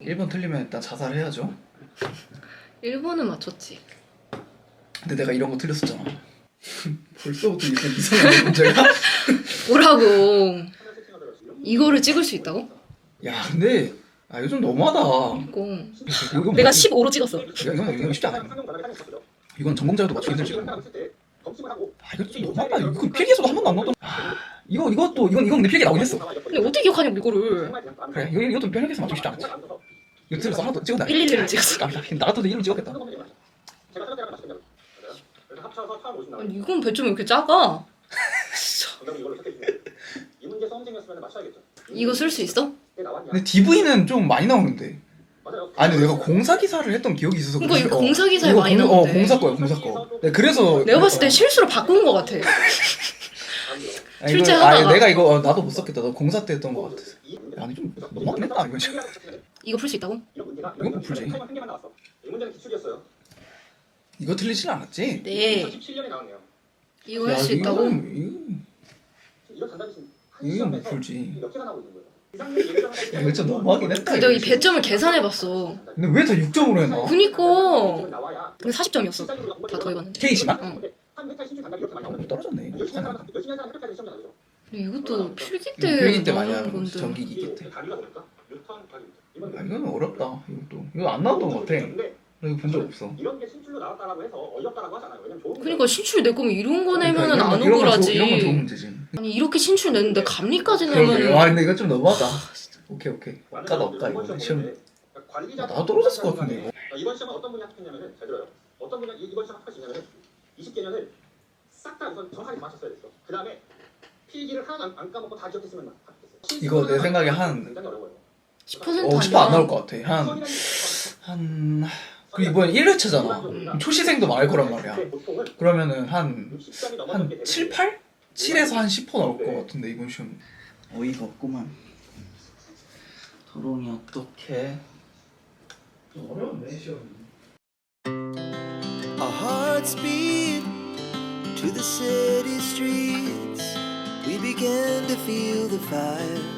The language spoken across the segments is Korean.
1번 틀리면 일단 자살해야죠. 1번은 맞췄지. 근데 내가 이런 거 틀렸었잖아. 벌써부터 이렇게 이상한 문제가? 뭐라고? 이거를 찍을 수 있다고? 야 근데 아좀 너무하다. 이거 이건 내가 뭐지? 15로 찍었어. 이건 이건, 이건 쉽지 않아. 이건 전공자여도 맞추기 힘들지. 아 이거 좀 너무하다. 이거 필기에서도 한 번도 안 나왔던. 아, 이거 이것도 이건 이건 근데 필기 나오긴 했어. 근데 어떻게 기억하냐고 이거를. 그래 이거 이것도 편하게서 맞추기 쉽지 않았지. 이거 틀렸어 하나 더 찍었나? 111을 찍었어. 아, 나 같아도 1을 찍었겠다. 아니 이건 배점 왜 이렇게 작아? 이거 쓸 수 있어? 근데 DV는 좀 많이 나오는데. 아니 내가 공사 기사를 했던 기억이 있어서. 그러니까 이거 공사 기사에 이거 많이 공- 나오는데. 어 공사 거야 공사 거. 네, 그래서 내가 봤을 때 실수로 바꾼 것 같아. 아니, 실제 이거- 아니, 하다가. 내가 이거 어, 나도 못 썼겠다. 너 공사 때 했던 거 같아서. 야, 아니 좀 너무하긴 했다 이건. 진짜. 이거 풀 수 있다고? 이건 못 풀지. 이거 틀리진 않았지? 네. 17년에 나왔네요. 이거 할 수 있다고? 이건 이런 단단히 이건 못 풀지. 몇 개가 나오고 있는 거예요. 이상민 야, 이거 좀 너무하긴 했다. 근데 이 이거. 배점을 계산해봤어. 근데 왜 다 6점으로 해놔? 그니까. 나와야 근데 40점이었어. 다 더해봤는데. K시만? 응. 한 회차에 신출 단답이 이렇게 많이 나오는 떨어졌네. 열심히 한 사람 열심히 한 사람 이렇게까지 시험 나가죠. 근데 이것도 필기 때 필기 때 많이 나오는 하는 건데. 전기기기 때. 아, 이거는 어렵다. 이것도 이거 안 나왔던 것 같아. 나 근데 이거 본 적 없어. 이런 게 신출로 나왔다라고 해서 어이없다라고 하잖아요. 왜냐면 좋은 그러니까 신출 낼 거면 이런 거 내면은 그러니까 안 이런 건- 이런 건 억울하지. 좋- 이런 건 좋은 문제지. 아니 이렇게 신출 냈는데 감리까지 그러게. 내면은 와 근데 이거 좀 너무하다. 오케이 오케이. 없다다 없다 이거 시험. 관리자 아, 나도 떨어졌을 것 같은데, 이거. 이번 시험은 어떤 분이 합격했냐면은 잘 들어요. 어떤 분이 이- 이번 시험 있냐면은 20개년을 싹 다 우선 정확하게 맞췄어야 됐어. 그 다음에 필기를 하나 안, 안 까먹고 다 기억했으면 합격했어. 이거 내 생각에 한- 굉장히 어려워요. 10% 어, 10%안 아니야. 나올 것 같아. 한, 한, 그 이번에 1회차잖아. 초시생도 많을 거란 말이야. 그러면은 한, 60점이 한 넘어가게 7, 8? 7에서 한 10% 나올 것 같은데, 이번 시험. 어이가 없구만. 도롱이 어떡해. 어려운데, 시험이. Our hearts beat to the city streets. We began to feel the fire.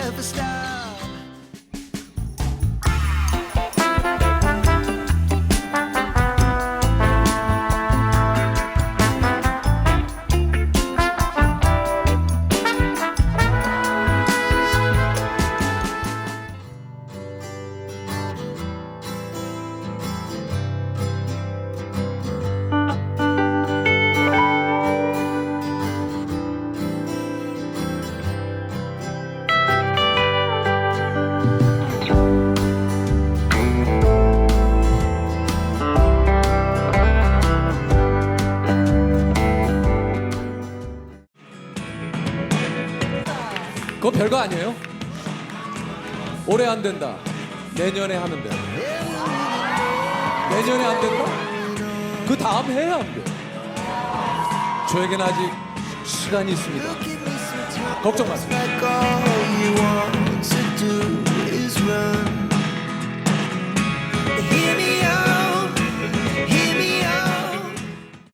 never stop. 그거 별거 아니에요. 올해 안 된다. 내년에 하면 돼. 내년에 안 된다? 그 다음 해야 안 돼. 저에겐 아직 시간이 있습니다. 걱정 마세요.